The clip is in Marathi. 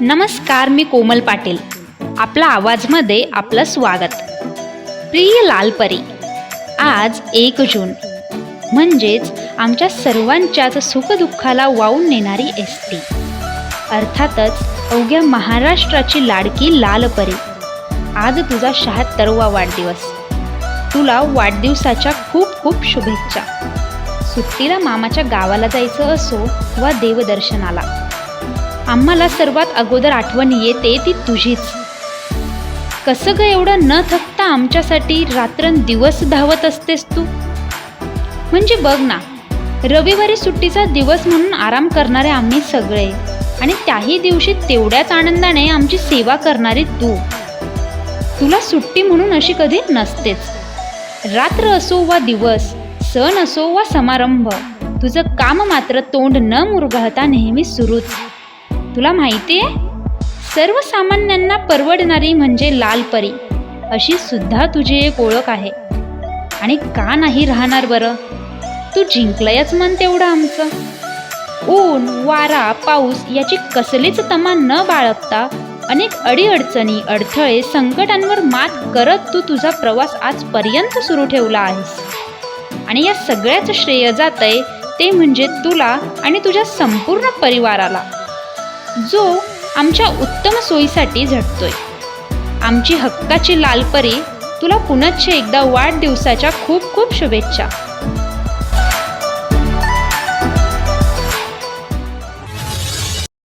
नमस्कार मी कोमल पाटील. आपला आवाजमध्ये आपलं स्वागत. प्रिय लालपरी आज एक जून. म्हणजेच आमच्या सर्वांच्याच सुखदुःखाला वाहून नेणारी एस टी अर्थातच अवघ्या महाराष्ट्राची लाडकी लालपरी. आज तुझा शहात्तरवा वाढदिवस. तुला वाढदिवसाच्या खूप खूप शुभेच्छा. सुट्टीला मामाच्या गावाला जायचं असो वा देवदर्शनाला. आम्हाला सर्वात अगोदर आठवण येते ती तुझीच. कसं ग एवढं न थकता आमच्यासाठी रात्रंदिवस धावत असतेस तू? म्हणजे बघ ना रविवारी सुट्टीचा दिवस म्हणून आराम करणारे आम्ही सगळे आणि त्याही दिवशी तेवढ्याच आनंदाने आमची सेवा करणारी तू. तुला सुट्टी म्हणून अशी कधी नसतेच. रात्र असो वा दिवस सण असो वा समारंभ तुझं काम मात्र तोंड न मुरगळता नेहमी सुरूच. तुला माहिती आहे सर्वसामान्यांना परवडणारी म्हणजे लाल परी. अशी सुद्धा तुझी एक ओळख आहे. आणि का नाही राहणार बरं? तू जिंकलंयच मन तेवढं आमचं. ऊन वारा पाऊस याची कसलीच तमा न बाळगता अनेक अडीअडचणी अडथळे संकटांवर मात करत तू तुझा प्रवास आजपर्यंत सुरू ठेवला आहेस. आणि या सगळ्याच श्रेय जातंय ते म्हणजे तुला आणि तुझ्या संपूर्ण परिवाराला. जो आमच्या उत्तम सोयीसाठी झटतोय. आमची हक्काची लालपरी तुला पुनश्च एकदा वाढदिवसाच्या खूप खूप शुभेच्छा.